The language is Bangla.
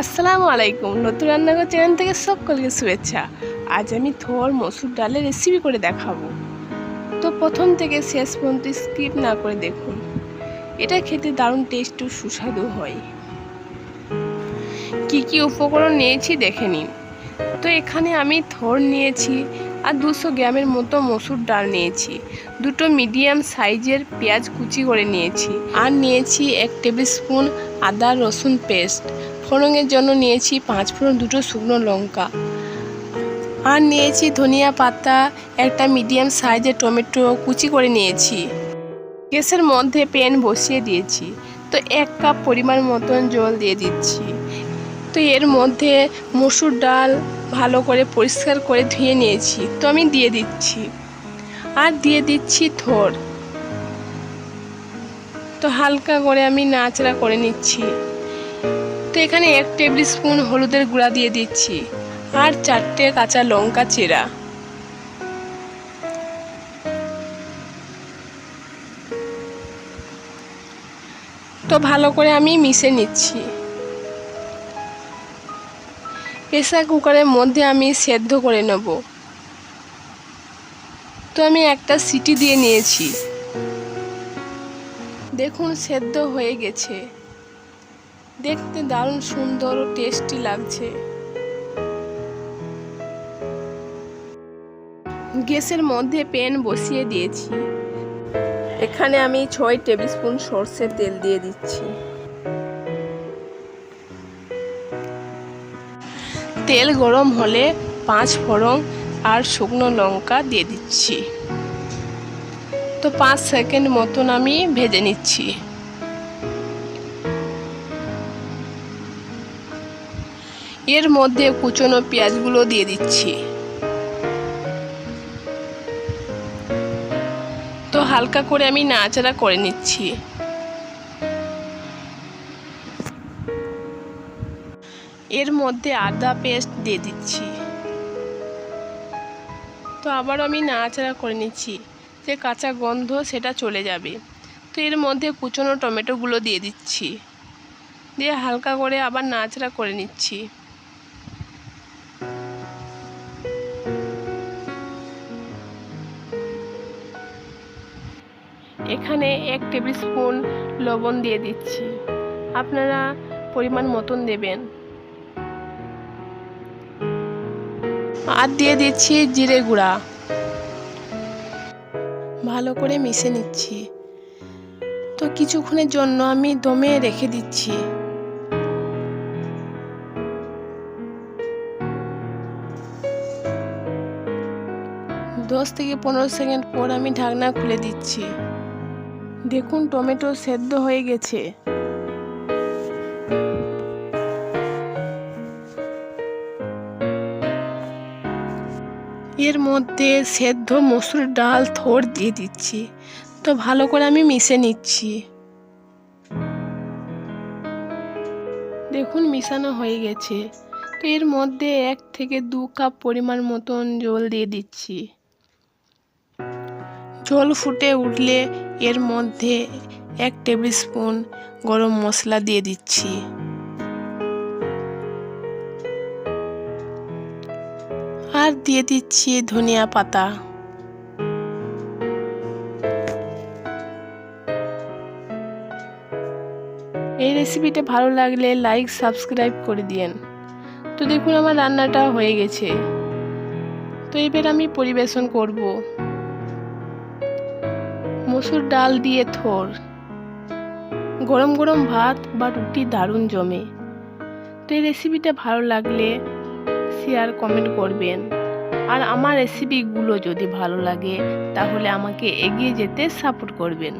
আসসালামু আলাইকুম। নতুন রান্নাঘর চ্যানেল থেকে সকলকে শুভেচ্ছা। আজ আমি থোর মসুর ডালের রেসিপি করে দেখাবো। তো প্রথম থেকে শেষ পর্যন্ত স্কিপ না করে দেখুন। এটা খেতে দারুণ টেস্ট ও সুস্বাদু হয়। কি কি উপকরণ নিয়েছি দেখে নিন। তো এখানে আমি থোর নিয়েছি আর দুশো গ্রামের মতো মসুর ডাল নিয়েছি। দুটো মিডিয়াম সাইজের পেঁয়াজ কুচি করে নিয়েছি। আর নিয়েছি এক টেবিল স্পুন আদা রসুন পেস্ট ফোড়নের জন্য নিয়েছি পাঁচ ফোড়ন, দুটো শুকনো লঙ্কা। আর নিয়েছি ধনিয়া পাতা, একটা মিডিয়াম সাইজের টমেটো কুচি করে নিয়েছি। গ্যাসের মধ্যে প্যান বসিয়ে দিয়েছি। তো এক কাপ পরিমাণ মতন জল দিয়ে দিচ্ছি। তো এর মধ্যে মসুর ডাল ভালো করে পরিষ্কার করে ধুয়ে নিয়েছি। তো আমি দিয়ে দিচ্ছি। আর দিয়ে দিচ্ছি থোর তো হালকা করে আমি নাচড়া করে নিচ্ছি। তো এখানে এক টেবিল স্পুন হলুদের গুঁড়া দিয়ে দিচ্ছি, আর চারটে কাঁচা লঙ্কা চেরা। তো ভালো করে আমি মিশে নিচ্ছি। প্রেসার কুকারের মধ্যে আমি সেদ্ধ করে নেব। তো আমি একটা সিটি দিয়ে নিয়েছি। দেখুন, সেদ্ধ হয়ে গেছে। দেখতে দারুণ সুন্দর ও টেস্টি লাগছে। গ্যাসের মধ্যে প্যান বসিয়ে দিয়েছি। এখানে আমি ছয় টেবিল স্পুন সর্ষের তেল দিয়ে দিচ্ছি। তেল গরম হলে পাঁচ ফোড়ন আর শুকনো লঙ্কা দিয়ে দিচ্ছি। তো পাঁচ সেকেন্ড মতন আমি ভেজে নিচ্ছি। এর মধ্যে কুচনো পেঁয়াজগুলো দিয়ে দিচ্ছি। তো হালকা করে আমি নাড়াচাড়া করে নিচ্ছি। এর মধ্যে আদা পেস্ট দিয়ে দিচ্ছি। তো আবার আমি নাড়াচাড়া করে নিচ্ছি, যে কাঁচা গন্ধ সেটা চলে যাবে। তো এর মধ্যে কুচনো টমেটোগুলো দিয়ে দিচ্ছি। দিয়ে হালকা করে আবার নাড়াচাড়া করে নিচ্ছি। এখানে এক টেবিল স্পুন লবণ দিয়ে দিচ্ছি। আপনারা পরিমাণ মতন দেবেন। আর দিয়ে দিচ্ছি জিরে গুঁড়া। ভালো করে মিশে নিচ্ছি। তো কিছুক্ষণের জন্য আমি দমে রেখে দিচ্ছি। দশ থেকে পনেরো সেকেন্ড পর আমি ঢাকনা খুলে দিচ্ছি। দেখুন টমেটো সেদ্ধ হয়ে গেছে। এর মধ্যে সেদ্ধ মসুর ডাল, থোড় দিয়ে দিচ্ছি। তো ভালো করে আমি মিশে নিচ্ছি। দেখুন মিশানো হয়ে গেছে। তো এর মধ্যে এক থেকে দু কাপ পরিমাণ মতন জল দিয়ে দিচ্ছি। জল ফুটে উঠলে এর মধ্যে এক টেবিল স্পুন গরম মশলা দিয়ে দিচ্ছি। আর দিয়ে দিচ্ছি ধনিয়া পাতা। এই রেসিপিটা ভালো লাগলে লাইক সাবস্ক্রাইব করে দিয়েন। তো দেখুন আমার রান্নাটা হয়ে গেছে। তো এবার আমি পরিবেশন করব। মসুর ডাল দিয়ে থোর। গরম গরম ভাত বা রুটি দারুণ জমে। তো এই রেসিপিটা ভালো লাগলে শেয়ার কমেন্ট করবেন। আর আমার রেসিপিগুলো যদি ভালো লাগে, তাহলে আমাকে এগিয়ে যেতে সাপোর্ট করবেন।